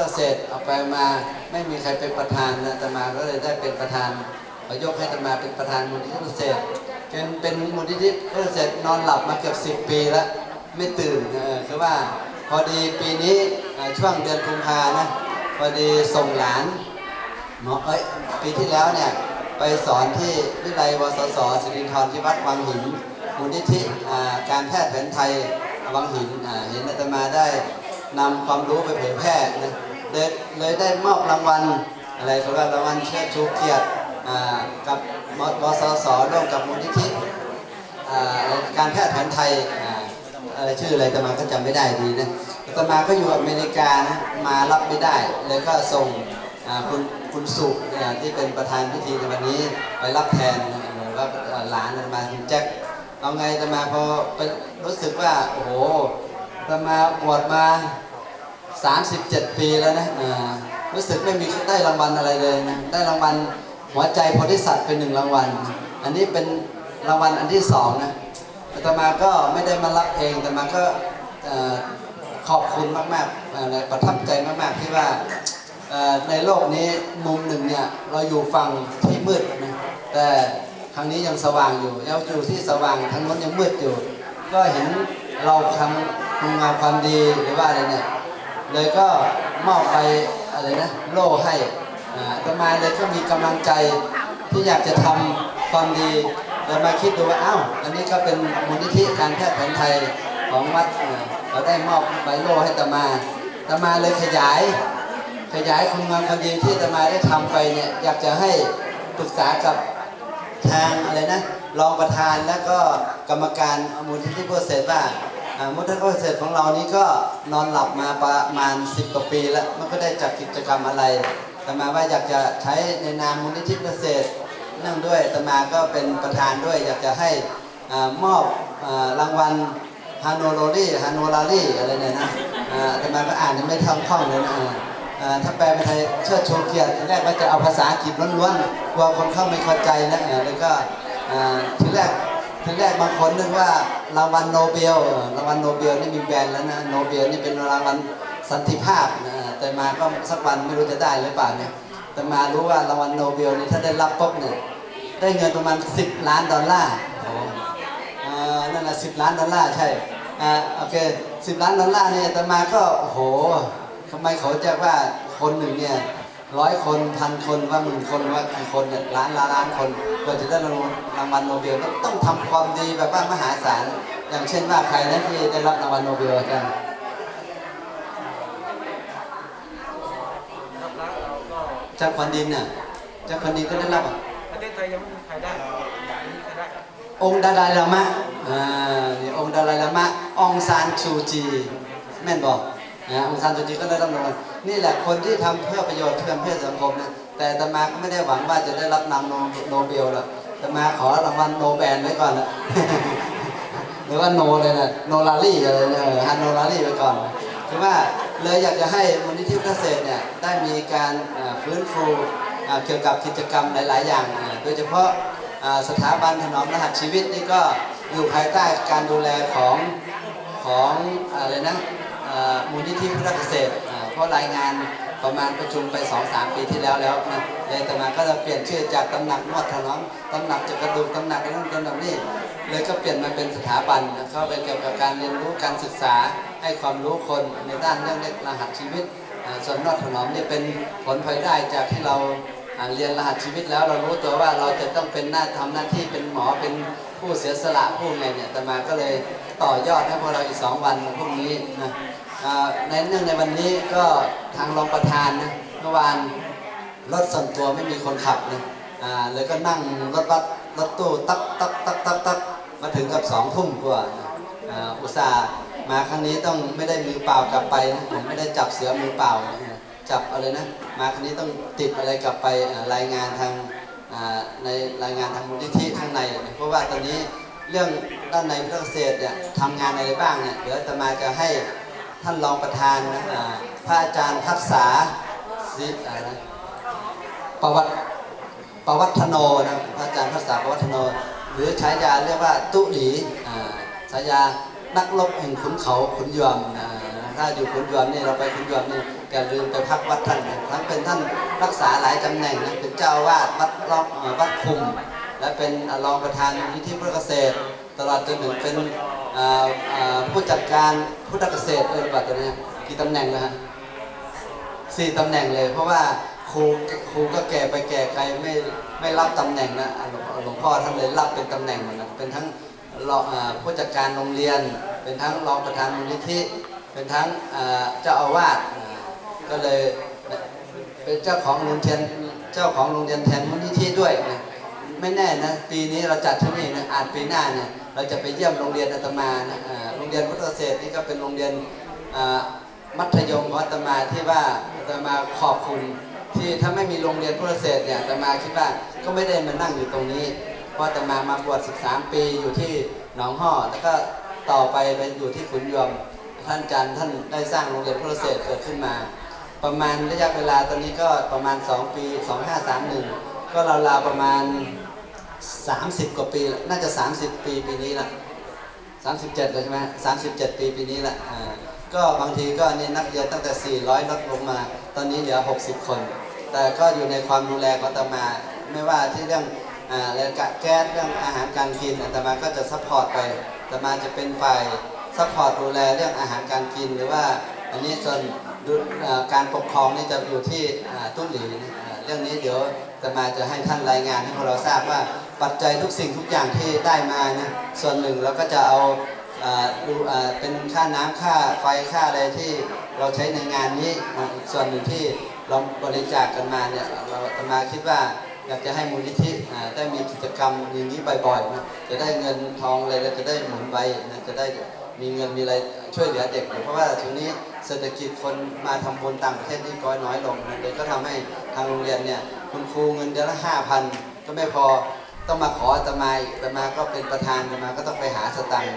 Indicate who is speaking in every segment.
Speaker 1: เกษตรเอาไปมาไม่มีใครเป็นประธานนะอาตมาก็เลยได้เป็นประธานประยกให้อาตมาเป็นประธานมูลนิธิเกษตรจนเป็นมูลนิธิเกษตรนอนหลับมาเกือบสิบปีแล้วไม่ตื่นเออคือว่าพอดีปีนี้ช่วงเดือนกุมภานะพอดีส่งหลานหมอเอ้ยปีที่แล้วเนี่ยไปสอนที่วิทยาลัยวสสสิรินทรที่วัดวังหินมูลนิธิการแพทย์แผนไทยวังหินเห็นอาตมาได้นำความรู้ไปเผยแพร่นะ เลยเลยได้มอบรางวัลอะไรเขาเรียกรางวัลเชิดชูเกียรติกับมวสสร่วมกับมูลนิธิการแพทย์แผนไทยออะไรชื่ออะไรอาตมาก็จำไม่ได้ดีนะอาตมาก็อยู่อเมริกานะมารับไม่ได้เลยก็ส่งคุณคุณสุที่เป็นประธานพิธีในวันนี้ไปรับแทนรือว่าหลานมาคุณแจ็คเอาไงอาตมาพอรู้สึกว่าโอ้โหอาตมาบวชมา 37 ปีแล้วนะอ่ารู้สึกไม่มีได้รางวัลอะไรเลยนะได้รางวัลหัวใจโพธิสัตว์เป็นหนึ่งรางวัล อันนี้เป็นรางวัลอันที่สองนะอาตมาก็ไม่ได้มารับเองแต่มาก็อ่อขอบคุณมากๆอ่าและประทับใจมากๆที่ว่าอ่อในโลกนี้มุมหนึ่งเนี่ยเราอยู่ฝั่งที่มืดนะแต่ทางนี้ยังสว่างอยู่เราอยู่ที่สว่างทางนู้นยังมืดอยู่ ก็เห็นเราทำคุณงามความดีหรือว่าอะไรเนี่ย เลยก็มอบไปอะไรนะโล่ให้อ่อาตมาเลยก็มีกำลังใจที่อยากจะทำความดีเลยมาคิดดูว่าอ้าวอันนี้ก็เป็นมูลนิธิการแพทย์แผนไทยของวัดเราได้มอบใบโล่ให้ตมาตมาเลยขยาย ขยายคุณงามความดีที่ตมาได้ทำไปเนี่ยอยากจะให้ปรึกษากับทางอะไรนะรองประธานและก็กรรมการมูลนิธิเพื่อเศษว่าอ่า มูลนิธิเพื่อเศษของเรานี้ก็นอนหลับมาประมาณ 10 กว่าปีแล้วมันก็ได้จัดกิจกรรมอะไรตมาว่าอยากจะใช้ในนามมูลนิธิเพื่อเนื่องด้วยตมาก็เป็นประธานด้วย อยากจะให้อมอบอรางวัลฮาโนโรลี่ฮาโนลารี่อะไรเนี่ยนะแต่มาก็อ่านยังไม่ท่องคล่องเลยนะถ้าแปลเป็นไทยเชิดชูเกียรติแรกว่าจะเอาภาษาอังกฤษล้วนๆกลัวคนเข้าไม่เข้าใจนะแล้วก็ทีแรก ทีแรกบางคนนึกว่ารางวัลโนเบลรางวัลโนเบลนี่มีแบรนด์แล้วนะโนเบลนี่เป็นรางวัลสันติภาพนะแต่มาก็สักวันไม่รู้จะได้หรือเปล่าเนี่ยแต่มารู้ว่ารางวัลโนเบลนี่ถ้าได้รับปุ๊บเนี่ยได้เงินประมาณ 10 ล้านดอลลาร์โอ้นั่นแหละสิบล้านดอลลาร์ใช่อ่าโอเคสิบล้านดอลลาร์เนี่ยแต่มาก็โอ้โหทำไมเขาจะว่าคนหนึ่งเนี่ย ร้อยคนพันคนว่าหมื่นคนว่ากี่คนเนี่ยล้านล้านล้านคนกว่าจะได้รางวัลรางวัลโนเบลต้องต้องทำความดีแบบว่ามหาศาลอย่างเช่นว่าใครนะที่ได้รับรางวัลโนเบลกัน
Speaker 2: รับแล้วเราก็
Speaker 1: เจ้าควันดินเนี่ยเจ้าควันดินก็ได้รับอะ
Speaker 2: ประเทศไทยยังไม่มีใครได้ไม่มีใครได้
Speaker 1: องค์ดาลายลามะอ่านี่องค์ดาลายลามะองซานชูจีแม่นบอกนะองซานชูจีก็ได้รับรางวัล นี่แหละคนที่ทำเพื่อประโยชน์เพื่อเพื่อสังคมนะแต่ตมาก็ไม่ได้หวังว่าจะได้รับนามโนโนเบลหรอกตมาขอรางวัลโนแบนไว้ก่อนนะหรือว่าโนเลยนะโนลารี่อะไรเนี่ยฮันโนลารี่ไปก่อนคือว่าเลยอยากจะให้มูลนิธิเกษตรเนี่ยได้มีการฟื้นฟูเกี่ยวกับกิจกรรมหลาย ๆ อย่าง โดยเฉพาะสถาบันถนอมรหัสชีวิตนี่ก็อยู่ภายใต้การดูแลของของอะไรนะ มูลนิธิพุทธเกษตรเพราะรายงานประมาณประชุมไป 2-3 ปีที่แล้วแล้วนะเลยต่มาก็จะเปลี่ยนชื่อจากตำหนักนวดถนอมตำหนักจากกระดูกตำหนักนั่นตำหนักนี่เลยก็เปลี่ยนมาเป็นสถาบันนะเข้าไปเกี่ยวกับการเรียนรู้การศึกษาให้ความรู้คนในด้านเรื่องเลขรหัสชีวิต ส่วนนอดถนอมนี่เป็นผลพลอยได้จากที่เรา เรียนรหัสชีวิตแล้วเรารู้ตัวว่าเราจะต้องเป็นหน้าทำหน้าที่เป็นหมอเป็นผู้เสียสละผู้ไงเนี่ยแต่มาก็เลยต่อยอดให้พวกเราอีกสองวันพรุ่งนี้นะในเนื่องในวันนี้ก็ทางรองประธานนะเมื่อวานรถส่วนตัวไม่มีคนขับนะเลยก็นั่งรถบัสรถตู้ตักตักตักตักตักมาถึงกับสองทุ่มกว่าอุตส่าห์มาครั้งนี้ต้องไม่ได้มือเปล่ากลับไปนะผมไม่ได้จับเสือมือเปล่าจับอะไรนะ มาครั้งนี้ต้องติดอะไรกลับไปรายงานทางในรายงานทางมูลนิธิข้างใน เพราะว่าตอนนี้เรื่องด้านในพระเกษเนี่ยทำงานอะไรบ้างเนี่ยเดี๋ยวอาตมาจะให้ท่านรองประธานนะพระอาจารย์พักษาสิอะไรนะประวัติประวัฒโนนะพระอาจารย์ภาษาประวัฒโน หรือฉายาเรียกว่าตุหลีฉายานักรบแห่งขุนเขาขุนยวมนะ ถ้าอยู่คุณยวมนี่เราไปคุณยวมนี่อย่าลืมไปพักวัดท่านนะทั้งเป็นท่านรักษาหลายตำแหน่งนะเป็นเจ้าวาสวัดรองวัดคุม และเป็นรองประธานนิธิพุทธเกษตร ตลอดจนถึงเป็นผู้จัดการพุทธเกษตรเออบัตรนี้กี่ตำแหน่งนะฮะสี่ตำแหน่งเลย เพราะว่าครูครูก็แก่ไปแก่ใครไม่ไม่รับตำแหน่งนะหลวงพ่อท่านเลยรับเป็นตำแหน่งหมดนะเป็นทั้งรองผู้จัดการโรงเรียน เป็นทั้งรองประธานมูลนิธิ เป็นทั้งเจ้าอาวาสก็เลยเป็นเจ้าของโรงเรียนเจ้าของโรงเรียนแทนมูลนิธิด้วยนะไม่แน่นะปีนี้เราจัดที่นี่นะอาจปีหน้าเนี่ยเราจะไปเยี่ยมโรงเรียนอาตมานะโรงเรียนพุทธเกษตรนี่ก็เป็นโรงเรียนมัธยมของอาตมาที่ว่าอาตมาขอบคุณที่ถ้าไม่มีโรงเรียนพุทธเศรษฐ์เนี่ยอาตมาคิดว่าก็ไม่ได้มานั่งอยู่ตรงนี้ เพราะอาตมามาบวช 13 ปีอยู่ที่หนองห่อแล้วก็ต่อไปไปอยู่ที่ขุนยวม ท่านอาจารย์ท่านได้สร้างโรงเรียนพุทธเศษเกิดขึ้นมา ประมาณระยะเวลาตอนนี้ก็ประมาณ 2 ปี 2531 ก็ราวๆประมาณ 30 กว่าปี น่าจะ 30 ปีปีนี้ละ37เลยใช่ไหม37 ปีปีนี้แหละอ่าก็บางทีก็นี่นักเรียนตั้งแต่ 400 ลดลงมา ตอนนี้เหลือ 60 คน แต่ก็อยู่ในความดูแลของอาตมา ไม่ว่าที่เรื่องอ่าเรื่องแก๊สเรื่องอาหารการกินอาตมาก็จะซัพพอร์ตไปอาตมาจะเป็นฝ่าย ซัพพอร์ตดูแลเรื่องอาหารการกินหรือว่าอันนี้ส่วนการปกครองนี่จะอยู่ที่ตุ้นหลีเรื่องนี้เดี๋ยวอาตมาจะให้ท่านรายงานให้พวกเราทราบว่าปัจจัยทุกสิ่งทุกอย่างที่ได้มานะส่วนหนึ่งเราก็จะเอาอูเป็นค่าน้ำค่าไฟค่าอะไรที่เราใช้ในงานนี้ส่วนหนึ่งที่เราบริจาคกันมาเนี่ยเราอาตมาคิดว่าอยากจะให้มูลนิธิได้มีกิจกรรมอย่างนี้บ่อยๆนะจะได้เงินทองอะไรแล้วจะได้หมุนไว้นะจะได้ มีเงินมีอะไรช่วยเหลือเด็ก เพราะว่าช่วงนี้เศรษฐกิจคนมาทำบุญต่างประเทศนี่ก็น้อยลงเด็กก็ทำให้ทางโรงเรียนเนี่ยคุณครูเงินเดือนละห้าพันก็ไม่พอต้องมาขออาตมาอีกอาตมาก็เป็นประธานอาตมาก็ต้องไปหาสตังค์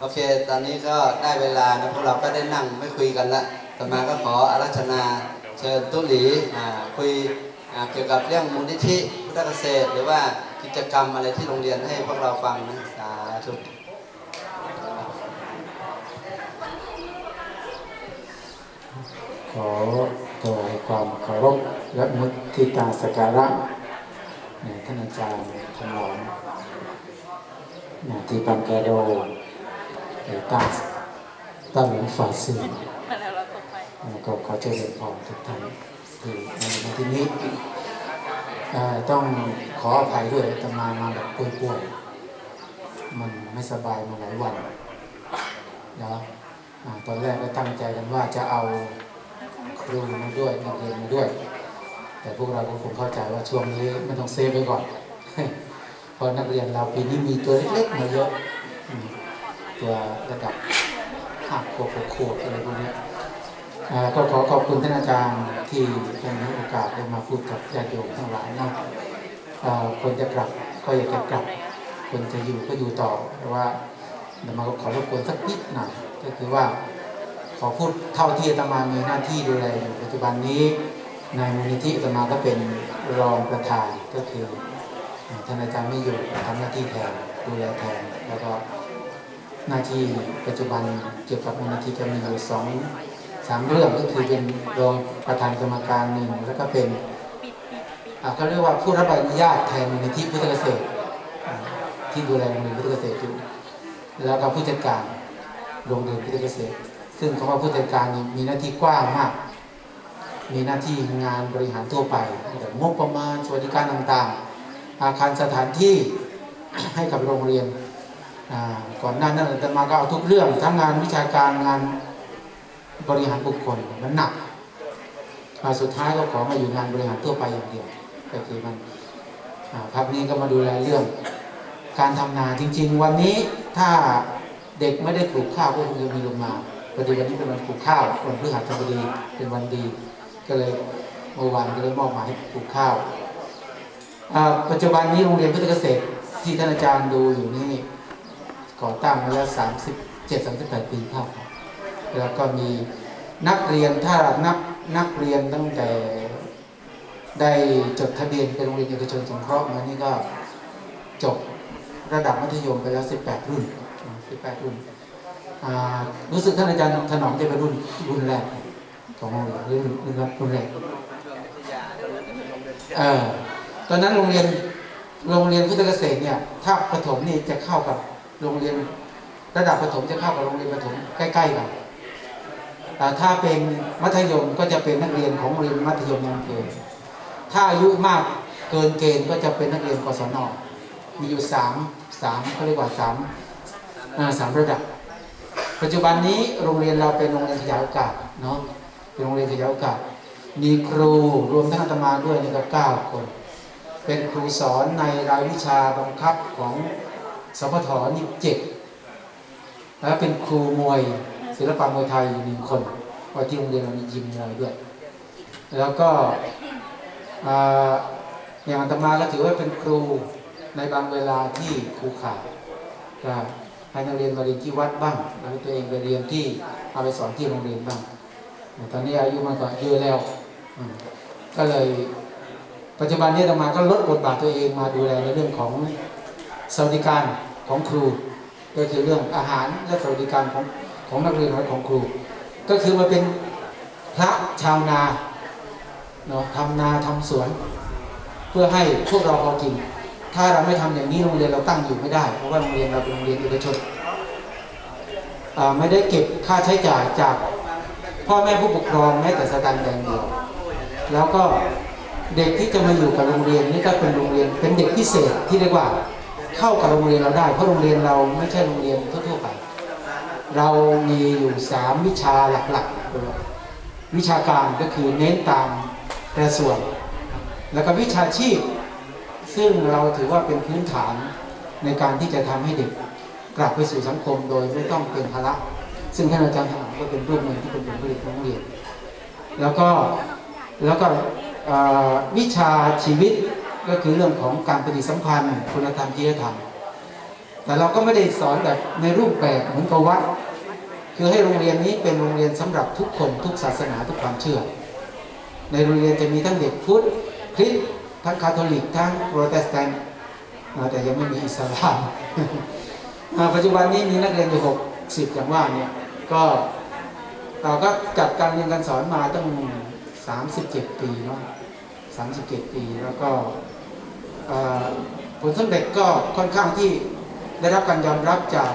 Speaker 1: โอเค ตอนนี้ก็ได้เวลานะพวกเราก็ได้นั่งไม่คุยกันละต่มาก็ขออารัชนาเชิญตุ้หลีคุยเกี่ยวกับเรื่องมูลนิธิพุทธเกษตร หรือว่ากิจกรรมอะไรที่โรงเรียนให้พวกเราฟังนะสาธุ
Speaker 3: ขอถวายความเคารพและมุทิตาสการะแด่ท่านอาจารย์ถนอมนที่ปังแกโดหรือตาตั้งหลวงฝาสื่อ
Speaker 4: แล้วเราตกไป
Speaker 3: แล้วก็ขอเจริญพรทุกท่านที่ในที่นี้ต้องขออภัยด้วยตมามาแบบป่วยๆ มันไม่สบายมาหลายวันนะอ่าตอนแรกก็ตั้งใจกันว่าจะเอา รูมาด้วยนักเรียนมาด้วย แต่พวกเราก็คงเข้าใจว่าช่วงนี้ไม่ต้องเซฟไว้ก่อนเพราะนักเรียนเราปีนี้มีตัวเล็กๆมาเยอะตัวระดับห้าขวบหกขวบอะไรพวกนี้ก็ขอขอบคุณท่านอาจารย์ที่ได้มีโอกาสได้มาพูดกับญาติโยมทั้งหลายนะคนจะกลับก็อยากจะกลับ คนจะอยู่ก็อยู่ต่อแต่ว่าเดี๋ยวมาขอรบกวนสักนิดหน่อยก็คือว่า ขอพูดเท่าที่อาตมามีหน้าที่ดูแลอยู่ปัจจุบันนี้ในมูลนิธิอาตมาก็เป็นรองประธานก็คือท่านอาจารย์ไม่อยู่ทำหน้าที่แทนดูแลแทนแล้วก็หน้าที่ปัจจุบันเกี่ยวกับมูลนิธิก็มีอยู่สองสามเรื่องก็คือเป็นรองประธานกรรมการหนึ่งแล้วก็เป็นเขาเรียกว่าผู้รับใบอนุญาตแทนมูลนิธิพุทธเกษตรที่ดูแลโรงเรียนพุทธเกษตรอยู่แล้วก็ผู้จัดการโรงเรียนพุทธเกษตร ซึ่งคำว่าผู้จัดการมีหน้าที่กว้างมาก มีหน้าที่งานบริหารทั่วไปแบบงบประมาณสวัสดิการต่างๆ อาคารสถานที่ให้กับโรงเรียน ก่อนหน้านั้นอาตมาก็เอาทุกเรื่องทั้งงานวิชาการงานบริหารบุคคลมันหนักมาสุดท้ายก็ขอมาอยู่งานบริหารทั่วไปอย่างเดียวก็คือมันอ่าพักนี้ก็มาดูแลเรื่อง การทำนาจริง ๆ วันนี้ถ้าเด็กไม่ได้ปลูกข้าวก็คงจะมีลงมา พอดีวันนี้เป็นวันปลูกข้าววันพฤหัสบดีเป็นวันดี ก็เลยเมื่อวานก็เลยมอบหมายให้ปลูกข้าวปัจจุบันนี้โรงเรียนพุทธเกษตรที่ท่านอาจารย์ดูอยู่นี่ก่อตั้งมาแล้วสามสิบเจ็ดสามสิบแปดปีครับแล้วก็มีนักเรียนถ้านับนักเรียนตั้งแต่ได้จดทะเบียนเป็นโรงเรียนเอกชนสงเคราะห์มานี่ก็จบระดับมัธยมไปแล้ว 18 รุ่น 18 รุ่น รู้สึกท่านอาจารย์ถนอมจะเป็นรุ่นรุ่นแรกของโรงเรียนรุ่นรุ่นแรกรุ่นแรกเออตอนนั้นโรงเรียนโรงเรียนพุทธเกษตรเนี่ย ถ้าประถมนี่จะเข้ากับโรงเรียน ระดับประถมจะเข้ากับโรงเรียนประถมใกล้ๆกันแต่ถ้าเป็นมัธยมก็จะเป็นนักเรียนของโรงเรียนมัธยมในอำเภอถ้าอายุมากเกินเกณฑ์ก็จะเป็นนักเรียนกศนมีอยู่สามสามเขาเรียกว่าสามสามระดับ ปัจจุบันนี้โรงเรียนเราเป็นโรงเรียนขยายโอกาสเนาะเป็นโรงเรียนขยายโอกาส มีครูรวมทั้งอาตมาด้วยนี่ก็เก้าคน เป็นครูสอนในรายวิชาบังคับของสพทนี่เจ็ดแล้วเป็นครูมวยศิลปะมวยไทยอยู่หนึ่งคนพราที่โรงเรียนเรามียิมมวยด้วย แล้วก็อย่างอาตมาก็ถือว่าเป็นครูในบางเวลาที่ครูขาดก็ ให้นักเรียนมาเรียนที่วัดบ้างแล้วตัวเองไปเรียนที่เอาไปสอนที่โรงเรียนบ้างตอนนี้อายุมันก็เยอะแล้ว ก็เลยปัจจุบันนี้อาตมาก็ลดบทบาทตัวเองมาดูแลในเรื่องของสวัสดิการของครู ก็คือเรื่องอาหารและสวัสดิการของของนักเรียนและของครู ก็คือมาเป็นพระชาวนาเนาะทำนาทำสวน เพื่อให้พวกเราพอกิน ถ้าเราไม่ทำอย่างนี้โรงเรียนเราตั้งอยู่ไม่ได้ เพราะว่าโรงเรียนเราเป็นโรงเรียนเอกชนไม่ได้เก็บค่าใช้จ่ายจากพ่อแม่ผู้ปกครองแม้แต่สตางค์แดงเดียว แล้วก็เด็กที่จะมาอยู่กับโรงเรียนนี่ก็เป็นโรงเรียนเป็นเด็กพิเศษที่เรียกว่าเข้ากับโรงเรียนเราได้ เพราะโรงเรียนเราไม่ใช่โรงเรียนทั่วๆไป เรามีอยู่สามวิชาหลักๆ วิชาการก็คือเน้นตามกระทรวง แล้วก็วิชาชีพ ซึ่งเราถือว่าเป็นพื้นฐานในการที่จะทำให้เด็กกลับไปสู่สังคมโดยไม่ต้องเป็นภาระ ซึ่งท่านอาจารย์ถนอมก็เป็นรูปหนึ่งที่เป็นผลผลิตของเรียนแล้วก็แล้วก็วิชาชีวิตก็คือเรื่องของการปฏิสัมพันธ์คุณธรรมจริยธรรม แต่เราก็ไม่ได้สอนแบบในรูปแบบเหมือนกับวัดคือให้โรงเรียนนี้เป็นโรงเรียนสำหรับทุกคนทุกศาสนาทุกความเชื่อ ในโรงเรียนจะมีทั้งเด็กพุทธคริสต์ ทั้งคาทอลิกทั้งโปรเตสแตนต์แต่ยังไม่มีอิสลามปัจจุบันนี้มีนักเรียนอยู่หกสิบอย่างว่าเนี่ยก็เราก็จัดการเรียนการสอนมาตั้ง37ปีเนาะ37ปีแล้วก็ผลสำเร็จก็ค่อนข้างที่ได้รับการยอมรับจาก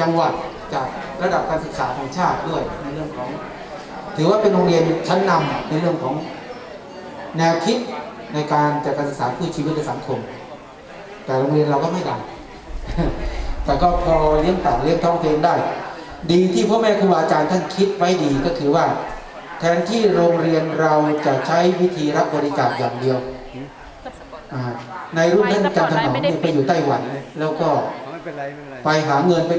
Speaker 3: จังหวัดจากระดับการศึกษาของชาติด้วยในเรื่องของ ถือว่าเป็นโรงเรียนชั้นนำในเรื่องของแนวคิด ในการจัดการศึกษาเพื่อชีวิตและสังคม แต่โรงเรียนเราก็ไม่ดังแต่ก็พอเลี้ยงต่าเลี้ยงท้องเพลงได้ ดีที่พ่อแม่ครูอาจารย์ท่านคิดไว้ดีก็คือว่า แทนที่โรงเรียนเราจะใช้วิธีรับบริจาคอย่างเดียวอ่าในรุ่นท่านอาจารย์ถนอมเนี่ยไปอยู่ไต้หวัน แล้วก็
Speaker 2: ไม่เป็นไรไม่เป็นไร
Speaker 3: ไปหาเงินไป